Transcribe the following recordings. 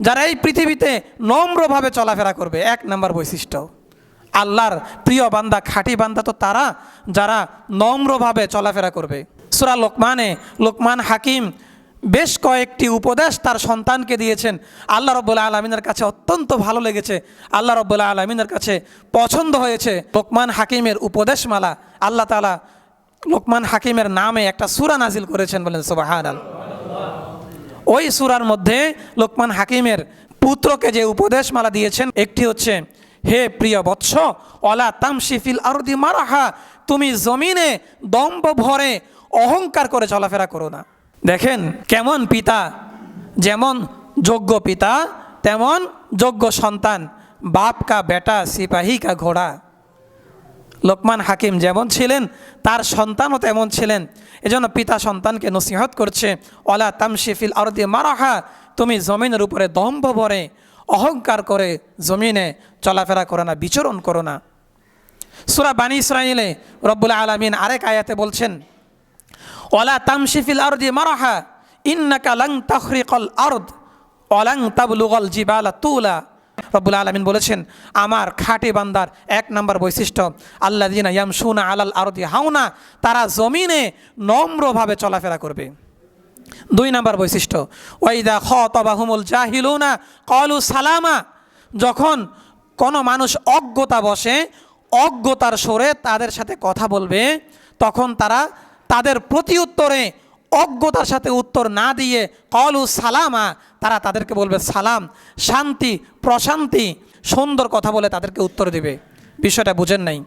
যারা এই পৃথিবীতে নম্রভাবে চলাফেরা করবে, এক নম্বর বৈশিষ্ট্য। আল্লাহর প্রিয় বান্দা, খাঁটি বান্দা তো তারা যারা নম্রভাবে চলাফেরা করবে। সুরা লোকমানে, লোকমান হাকিম বেশ কয়েকটি উপদেশ তার সন্তানকে দিয়েছেন। আল্লাহ রব্বুল্লাহ আলমিনের কাছে অত্যন্ত ভালো লেগেছে। আল্লাহ রব্বুল্লাহ আলমিনের কাছে পছন্দ হয়েছে লোকমান হাকিমের উপদেশমালা। আল্লাহ তালা লোকমান হাকিমের নামে একটা সুরা নাজিল করেছেন বলেন সোবাহান আল ওই সুরার মধ্যে লোকমান হাকিমের পুত্রকে যে উপদেশমালা দিয়েছেন, একটি হচ্ছে, হে প্রিয় বৎস, অলা তামশিফিল আরদি মারাহা, তুমি জমিনে দম্ভ ভরে অহংকার করে চলাফেরা করো না। দেখেন, কেমন পিতা, যেমন যোগ্য পিতা, তেমন যোগ্য সন্তান বাপ কা বেটা সিপাহী কা ঘোড়া। লোকমান হাকিম যেমন ছিলেন, তার সন্তানও তেমন ছিলেন। এজন্য পিতা সন্তানকে নসিহত করছে অলা তামশিফিল আরদি মারাহা তুমি জমিনের উপরে দম্ভ ভরে, অহংকার করে জমিনে চলাফেরা করো না, বিচরণ করো না। সুরা বানী ইসরাইলে রব্বুল আলমিন আরেক আয়াতে বলছেন, ওলা তামশিফিল আরদি মারাহা, ইন্নাকা লাং তাখরিকল আরদ অলাং তাবলুগল জিবালা তুলা রব্বুল আলমিন বলেছেন, আমার খাঁটি বান্দার এক নম্বর বৈশিষ্ট্য আল্লাহ দিনা ইয়ামসুনা আলাল আরদি, হাওনা তারা জমিনে নম্রভাবে চলাফেরা করবে। দুই নম্বর বৈশিষ্ট্য ওয়াইদা খ তবাহুমুল জাহিলুনা কলু সালামা, যখন কোনো মানুষ অজ্ঞতা বসে, অজ্ঞতার সরে তাদের সাথে কথা বলবে, তখন তারা তাদের প্রতি উত্তরে অজ্ঞতার সাথে উত্তর না দিয়ে কলু সালামা, তারা তাদেরকে বলবে সালাম, শান্তি, প্রশান্তি, সুন্দর কথা বলে তাদেরকে উত্তর দিবে। বিষয়টা বুঝেন নাই।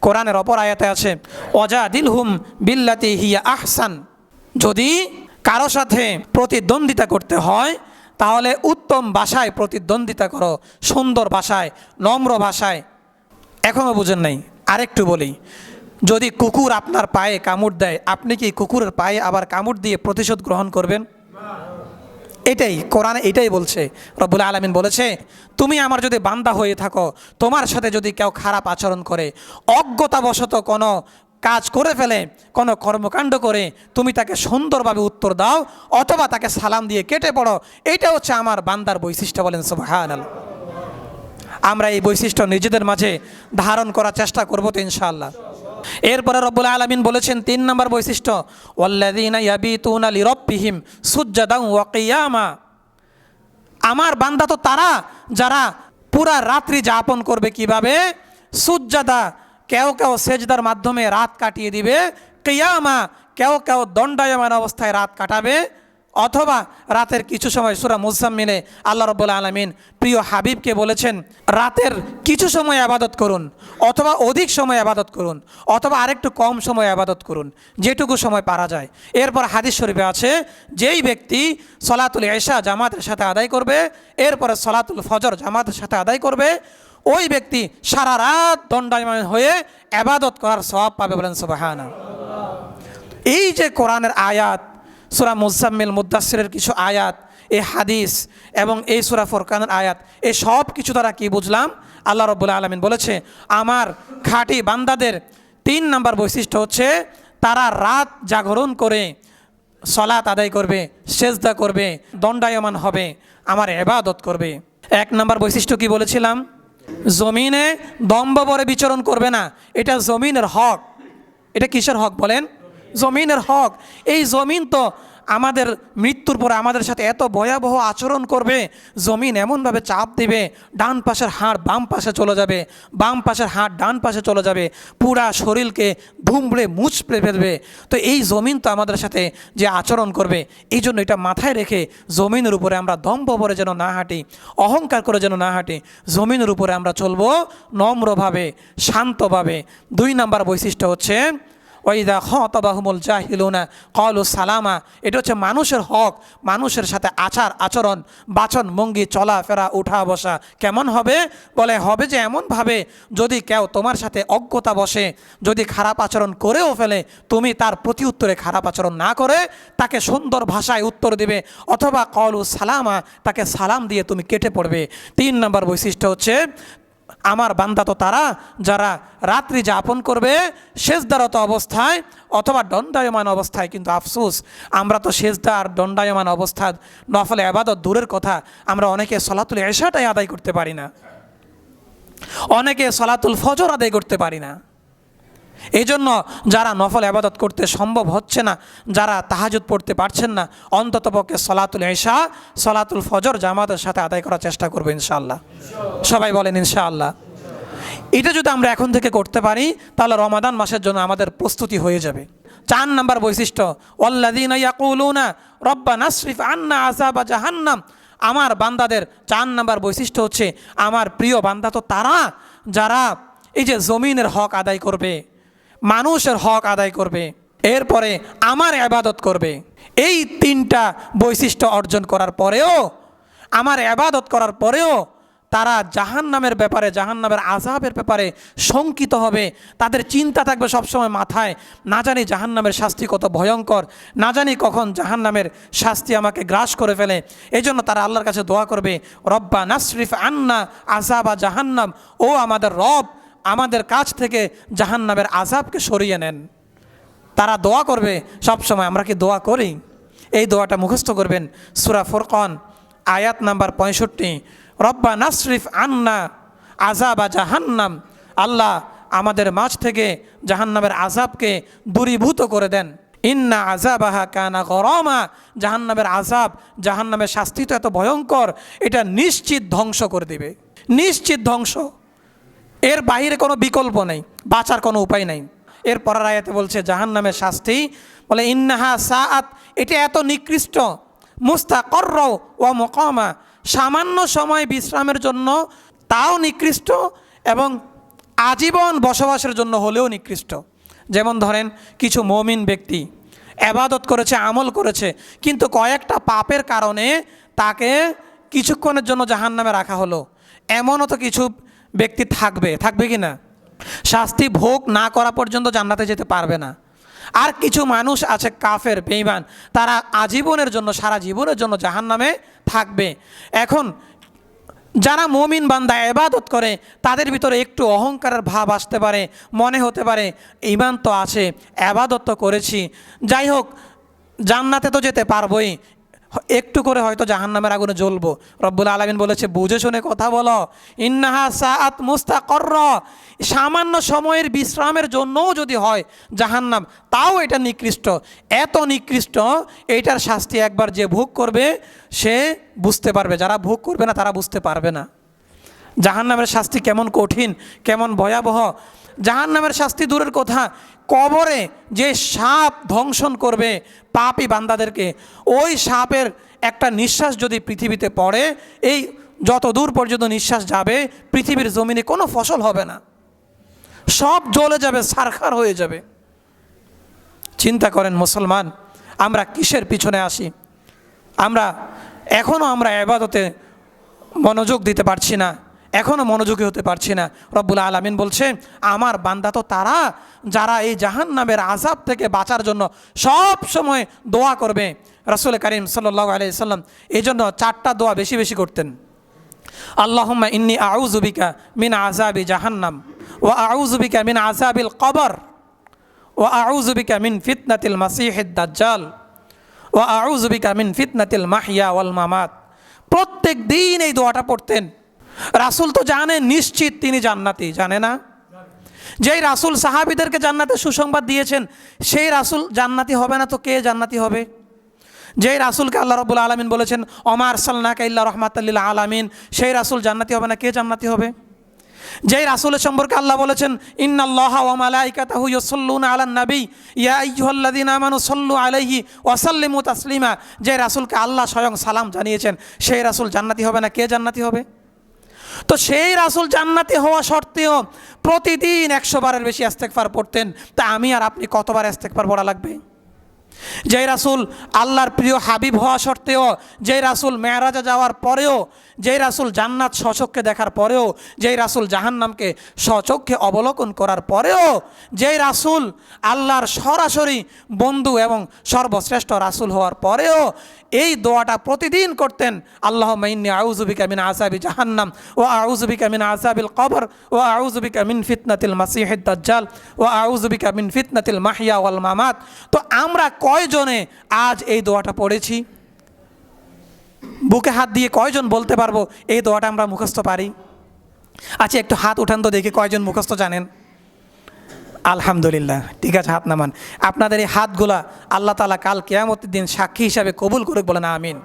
কোরআনের অপর আয়াতে আছে অজা দিলহুম বিল্লাতি হিয়া আহসান। যদি কারও সাথে প্রতিদ্বন্দ্বিতা করতে হয়, তাহলে উত্তম ভাষায় প্রতিদ্বন্দ্বিতা করো, সুন্দর ভাষায়, নম্র ভাষায়। এখনও বুঝেন নাই। আরেকটু বলি যদি কুকুর আপনার পায়ে কামড় দেয়, আপনি কি কুকুরের পায়ে আবার কামড় দিয়ে প্রতিশোধ গ্রহণ করবেন? এটাই, কোরআনে এটাই বলছে। রব্বুল আলমিন বলেছে, তুমি আমার যদি বান্দা হয়ে থাকো, তোমার সাথে যদি কেউ খারাপ আচরণ করে, অজ্ঞতাবশত কোনো কাজ করে ফেলে, কোনো কর্মকাণ্ড করে, তুমি তাকে সুন্দরভাবে উত্তর দাও অথবা তাকে সালাম দিয়ে কেটে পড়ো, এটা হচ্ছে আমার বান্দার বৈশিষ্ট্য বলেন সুবহান আমরা এই বৈশিষ্ট্য নিজেদের মাঝে ধারণ করার চেষ্টা করব তো ইনশাআল্লাহ। এরপরে রব্বুল আলমিন বলেছেন তিন নম্বর বৈশিষ্ট্য আমার বান্দা তো তারা যারা পুরা রাত্রি যাপন করবে কীভাবে? সুজ্জাদা, কেউ কেউ সেজদার মাধ্যমে রাত কাটিয়ে দিবে, কিয়ামা, কেউ কেউ দণ্ডায়মান অবস্থায় রাত কাটাবে। অথবা রাতের কিছু সময় সুরা মুসাম্মিনে আল্লাহ রব্বুল আলমিন প্রিয় হাবিবকে বলেছেন, রাতের কিছু সময় আবাদত করুন, অথবা অধিক সময় আবাদত করুন, অথবা আরেকটু কম সময় আবাদত করুন, যেটুকু সময় পারা যায়। এরপর হাদিস শরীফে আছে, যেই ব্যক্তি সলাতুল এশা জামাতের সাথে আদায় করবে, এরপরে সলাতুল ফজর জামাতের সাথে আদায় করবে, ওই ব্যক্তি সারা রাত দণ্ডায়মান হয়ে আবাদত করার স্বভাব পাবে বলেন সুবাহানা এই যে কোরআনের আয়াত সুরা মুজাম্মিল মুদাসিরের কিছু আয়াত, এই হাদিস এবং এই সুরা ফরকানের আয়াত, এই সব কিছু দ্বারা কি বুঝলাম? আল্লাহ রব্বুল্লা আলমিন বলেছে, আমার খাঁটি বান্দাদের তিন নাম্বার বৈশিষ্ট্য হচ্ছে, তারা রাত জাগরণ করে সলাত আদায় করবে, সেজদা করবে, দণ্ডায়মান হবে, আমার এবাদত করবে। এক নাম্বার বৈশিষ্ট্য কি বলেছিলাম? জমিনে দম্ব বরে বিচরণ করবে না, এটা জমিনের হক। এটা কিসের হক বলেন? জমিনের হক, এই জমিন তো আমাদের মৃত্যুর পরে আমাদের সাথে এত ভয়াবহ আচরণ করবে, জমিন এমনভাবে চাপ দিবে, ডান পাশের হাড় বাম পাশে চলে যাবে, বাম পাশের হাড় ডান পাশে চলে যাবে, পুরা শরীরকে ধুমড়ে মুচড়ে ফেলবে। তো এই জমিন তো আমাদের সাথে যে আচরণ করবে, এই জন্য এটা মাথায় রেখে জমিনের উপরে আমরা দম্ভ ভরে যেন না হাঁটি, অহংকার করে যেন না হাঁটি, জমিনের উপরে আমরা চলবো নম্রভাবে, শান্তভাবে। দুই নাম্বার বৈশিষ্ট্য হচ্ছে ওইদা খ তবাহুমুল জাহিলুনা, কলু সালামা, এটা হচ্ছে মানুষের হক, মানুষের সাথে আচার, আচরণ, বাচন ভঙ্গি চলাফেরা উঠা বসা কেমন হবে? বলে, হবে যে এমনভাবে, যদি কেউ তোমার সাথে অজ্ঞতা বসে, যদি খারাপ আচরণ করেও ফেলে, তুমি তার প্রতি উত্তরে খারাপ আচরণ না করে, তাকে সুন্দর ভাষায় উত্তর দিবে, অথবা কলু সালামা, তাকে সালাম দিয়ে তুমি কেটে পড়বে। তিন নম্বর বৈশিষ্ট্য হচ্ছে আমার বান্দা তো তারা, যারা রাত্রি যাপন করবে, সেজদারত অবস্থায় অথবা দণ্ডায়মান অবস্থায়, কিন্তু আফসুস, আমরা তো সেজদা আর দণ্ডায়মান অবস্থা, নফলে আবাদত দূরের কথা, আমরা অনেকে সলাতুল এশাটাই আদায় করতে পারি না। অনেকে সলাতুল ফজর আদায় করতে পারি না। এই জন্য যারা নফল আবাদত করতে সম্ভব হচ্ছে না, যারা তাহাজুদ পড়তে পারছেন না অন্ততপক্ষে সলাতুল এশা সলাতুল ফজর জামাতের সাথে আদায় করার চেষ্টা করব ইনশাআল্লাহ। সবাই বলেন ইনশাআল্লাহ। এটা যদি আমরা এখন থেকে করতে পারি, তাহলে রমাদান মাসের জন্য আমাদের প্রস্তুতি হয়ে যাবে। চার নাম্বার বৈশিষ্ট্য রব্বা আন্না জাহান্নাম। আমার বান্দাদের চার নাম্বার বৈশিষ্ট্য হচ্ছে, আমার প্রিয় বান্দা তো তারা, যারা এই যে জমিনের হক আদায় করবে। মানুষের হক আদায় করবে, এরপরে আমার আবাদত করবে। এই তিনটা বৈশিষ্ট্য অর্জন করার পরেও, আমার আবাদত করার পরেও তারা জাহান নামের ব্যাপারে জাহান নামের আজাবের ব্যাপারে শঙ্কিত হবে। তাদের চিন্তা থাকবে সবসময় মাথায়, না জানি জাহান নামের শাস্তি কত ভয়ঙ্কর, না জানি কখন জাহান নামের শাস্তি আমাকে গ্রাস করে ফেলে। এই জন্য তারা আল্লাহর কাছে দোয়া করবে রব্বা নাসরিফ আন্না আজাবা জাহান্নাম, ও আমাদের রব আমাদের কাছ থেকে জাহান নামের আজাবকে সরিয়ে নেন। তারা দোয়া করবে সব সময় আমরা কি দোয়া করি? এই দোয়াটা মুখস্থ করবেন সুরা ফুরকন, আয়াত নাম্বার পঁয়ষট্টি। রব্বা নাসরিফ আন্না আজাবা জাহান্নাম। আল্লাহ আমাদের মাছ থেকে জাহান্নামের আজাবকে দূরীভূত করে দেন। ইন্না আজাবাহা কানা গরমা। জাহান্নামের আজাব জাহান্নামের শাস্তি তো এত ভয়ঙ্কর, এটা নিশ্চিত ধ্বংস করে দেবে। নিশ্চিত ধ্বংস। এর বাইরে কোনো বিকল্প নেই, বাঁচার কোনো উপায় নেই। এর পরের আয়াতে বলছে জাহান নামের শাস্তি, বলে, ইন্নাহা সাআত, এটা এত নিকৃষ্ট মুস্তাকর ও মকমা। সামান্য সময় বিশ্রামের জন্য তাও নিকৃষ্ট এবং আজীবন বসবাসের জন্য হলেও নিকৃষ্ট। যেমন ধরেন, কিছু মমিন ব্যক্তি আবাদত করেছে, আমল করেছে, কিন্তু কয়েকটা পাপের কারণে তাকে কিছুক্ষণের জন্য জাহান নামে রাখা হলো। এমনও তো কিছু ব্যক্তি থাকবে থাকবে কি না? শাস্তি ভোগ না করা পর্যন্ত জান্নাতে যেতে পারবে না। আর কিছু মানুষ আছে কাফের বেইমান তারা আজীবনের জন্য, সারা জীবনের জন্য জাহান নামে থাকবে। এখন যারা মমিন বান্দা এবাদত করে, তাদের ভিতরে একটু অহংকারের ভাব আসতে পারে, মনে হতে পারে ইমান তো আছে এবাদত তো করেছি। যাই হোক, জান্নাতে তো যেতে পারবোই একটু করে হয়তো জাহান্নামের আগুনে জ্বলবো। রব্বুল আলমিন বলেছে, বুঝে শুনে কথা বলো। ইন্নাহা সাআত মুস্তাকর সামান্য সময়ের বিশ্রামের জন্যও যদি হয় জাহান্নাম, তাও এটা নিকৃষ্ট। এত নিকৃষ্ট, এইটার শাস্তি একবার যে ভোগ করবে, সে বুঝতে পারবে। যারা ভোগ করবে না, তারা বুঝতে পারবে না। জাহান্নামের শাস্তি কেমন কঠিন, কেমন ভয়াবহ। জাহান্নামের শাস্তি দূরের কথা। কবরে যে সাপ ধ্বংসন করবে, পাপি বান্দাদেরকে, ওই সাপের একটা নিঃশ্বাস যদি পৃথিবীতে পড়ে, এই যত দূর পর্যন্ত নিঃশ্বাস যাবে, পৃথিবীর জমিনে কোনো ফসল হবে না। সব জ্বলে যাবে, সারখার হয়ে যাবে। চিন্তা করেন মুসলমান, আমরা কিসের পিছনে আসি? আমরা এখনও আমরা এবাদতে মনোযোগ দিতে পারছি না। এখনও মনোযোগী হতে পারছি না। রব্বুল আলমিন বলছে, আমার বান্দা তো তারা যারা এই জাহান নামের আজাব থেকে বাঁচার জন্য সব সময় দোয়া করবে। রসুল করিম সাল্লাহ আলিয়া সাল্লাম এই জন্য চারটা দোয়া বেশি বেশি করতেন। আল্লাহম্মা ইন্নি আউজুবিকা মিন আজাবি জাহান্নাম ও আউজুবিকা মিন আজাবিল কবর ও আউজুবিকা মিন ফিতনাতিল মাসিহিদ দাজ্জাল ও আউজুবিকা মিন ফিতনাতিল মাহিয়া ওয়াল মামাত। প্রত্যেক দিন এই দোয়াটা পড়তেন। রাসুল তো জানে, নিশ্চিত তিনি জান্নাতি, জানে না? যেই রাসুল সাহাবিদেরকে জান্নাতে সুসংবাদ দিয়েছেন, সেই রাসুল জান্নাতি হবে না, তো কে জান্নাতি হবে? যেই রাসুলকে আল্লাহ রবুল আলমিন বলেছেন অমার সাল্লাকা ইল্লা রহমাতাল্লিল্লা আলামিন সেই রাসুল জান্নাতি হবে না, কে জান্নাতি হবে? যেই রাসুলের সম্পর্কে আল্লাহ বলেছেন, ইন্নাল্লাহ ইয়া আমানু আলাইহি যে রাসুলকে আল্লাহ স্বয়ং সালাম জানিয়েছেন, সেই রাসুল জান্নাতি হবে না, কে জান্নাতি হবে? তো সেই রাসুল জান্নাতি হওয়া সত্ত্বেও প্রতিদিন একশো বারের বেশি ইস্তেকফার পড়তেন। তা আমি আর আপনি কতবার ইস্তেকফার পড়া লাগবে? যেই রাসুল আল্লাহর প্রিয় হাবিব হওয়া সত্ত্বেও, যেই রাসুল মেয়ারাজা যাওয়ার পরেও, যেই রাসুল জান্নাত স্বচক্ষে দেখার পরেও, যেই রাসুল জাহান্নামকে স্বচক্ষে অবলোকন করার পরেও, যেই রাসুল আল্লাহর সরাসরি বন্ধু এবং সর্বশ্রেষ্ঠ রাসুল হওয়ার পরেও এই দোয়াটা প্রতিদিন করতেন। আল্লাহ মাইন্নি আউজুবিকা মিন আসাবি জাহান্নাম ও আউজুবিকা মিন আসাবিল কবর ও আউজুবিকা মিন ফিতনাতিল মাসিহিদ দাজ্জাল ও আউজুবিকা মিন ফিতনাতিল মাহিয়া ওয়াল মামাত। তো আমরা কয়জনে আজ এই দোয়াটা পড়েছি? বুকে হাত দিয়ে কয়জন বলতে পারব, এই দোয়াটা আমরা মুখস্থ পারি? আচ্ছা একটু হাত উঠান তো দেখি কয়জন মুখস্থ জানেন। আলহামদুলিল্লাহ, ঠিক আছে, হাত নামান। আপনাদের এই হাতগুলা আল্লাহ তালা কাল কেয়ামতের দিন সাক্ষী হিসাবে কবুল করুক বলেন, আমিন।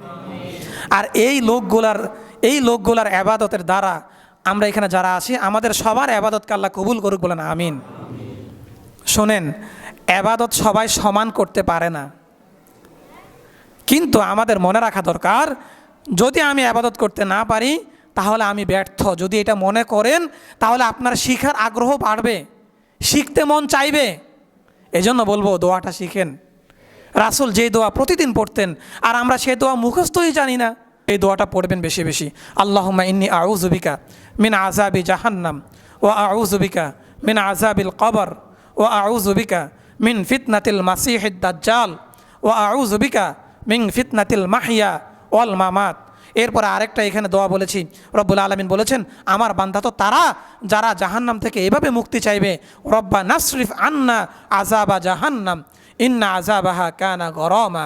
আর এই লোকগুলার এই লোকগুলার আবাদতের দ্বারা আমরা এখানে যারা আছি, আমাদের সবার আবাদতকে আল্লাহ কবুল করুক বলেন, আমিন। শোনেন, আবাদত সবাই সমান করতে পারে না। কিন্তু আমাদের মনে রাখা দরকার, যদি আমি আবাদত করতে না পারি, তাহলে আমি ব্যর্থ। যদি এটা মনে করেন, তাহলে আপনার শিখার আগ্রহ বাড়বে। শিখতে মন চাইবে? এজন্য বলব, দোয়াটা শিখেন। রাসুল যে দোয়া প্রতিদিন পড়তেন, আর আমরা সে দোয়া মুখস্থই জানি না, এই দোয়াটা পড়বেন বেশি বেশি। আল্লাহুম্মা ইন্নি আউজুবিকা মিন আজাবি জাহান্নাম ও আউজুবিকা মিন আজাবিল কবর ও আউজুবিকা মিন ফিতনাতিল মাসিহিদ দাজ্জাল ও আউজুবিকা মিন ফিতনাতিল মাহিয়া ওয়াল মামাত। এরপরে আরেকটা এখানে দোয়া বলেছি। রব্বুল আলমিন বলেছেন, আমার বান্ধা তো তারা যারা জাহান্নাম থেকে এভাবে মুক্তি চাইবে রব্বা নাসরিফ আন্না আজাবা জাহান্নাম, ইন্না আজাবাহা কানা গরমা।